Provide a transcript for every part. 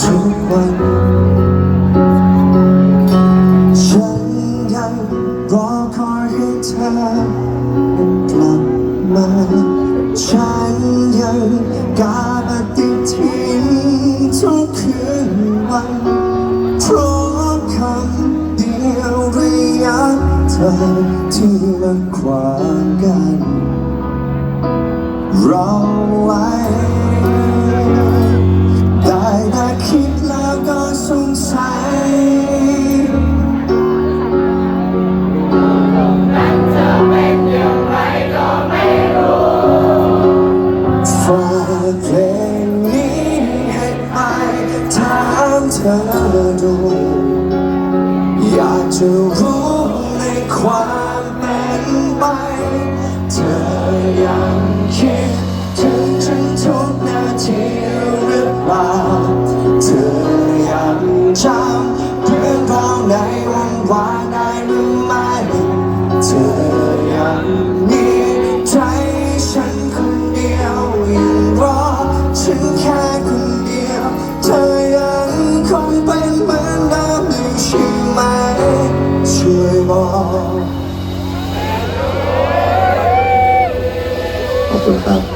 ทุกวัน ฉันยังรอคอยให้เธอกลับมาฉันยังกาบติดทิ้งทุกคืนวันเพราะคำเดียวเรียกเธอที่มันขวางกัน เราไว้ ไหม เธอยังคิดถึงฉันทุกนาทีหรือเปล่า เธอยังจำ 怎么？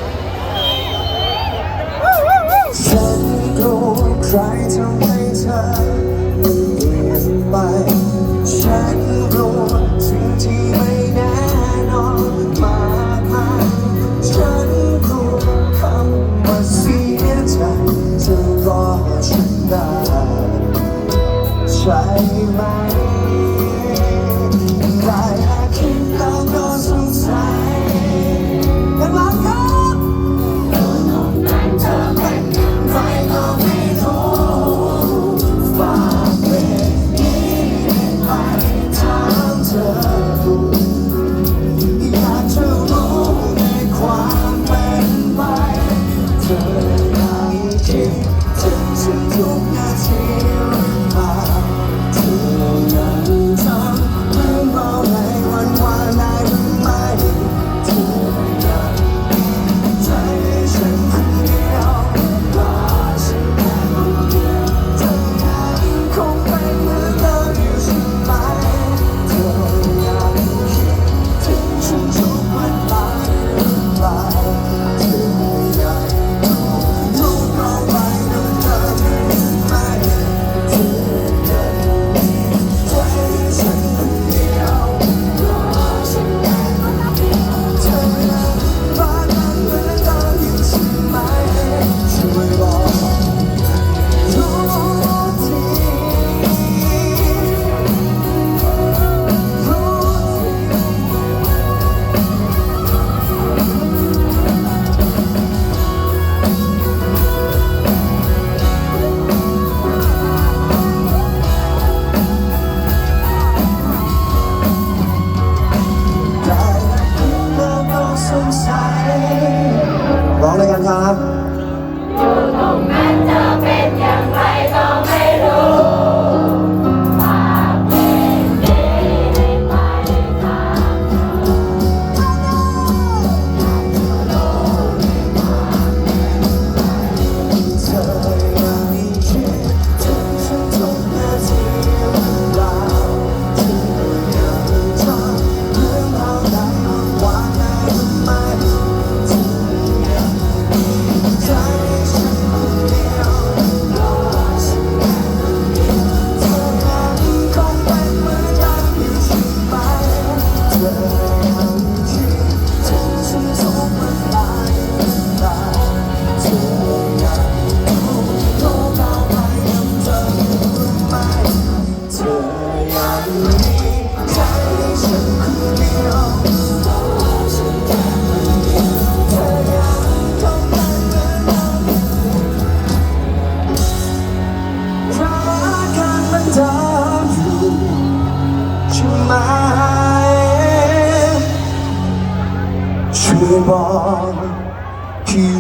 time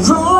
Vàng.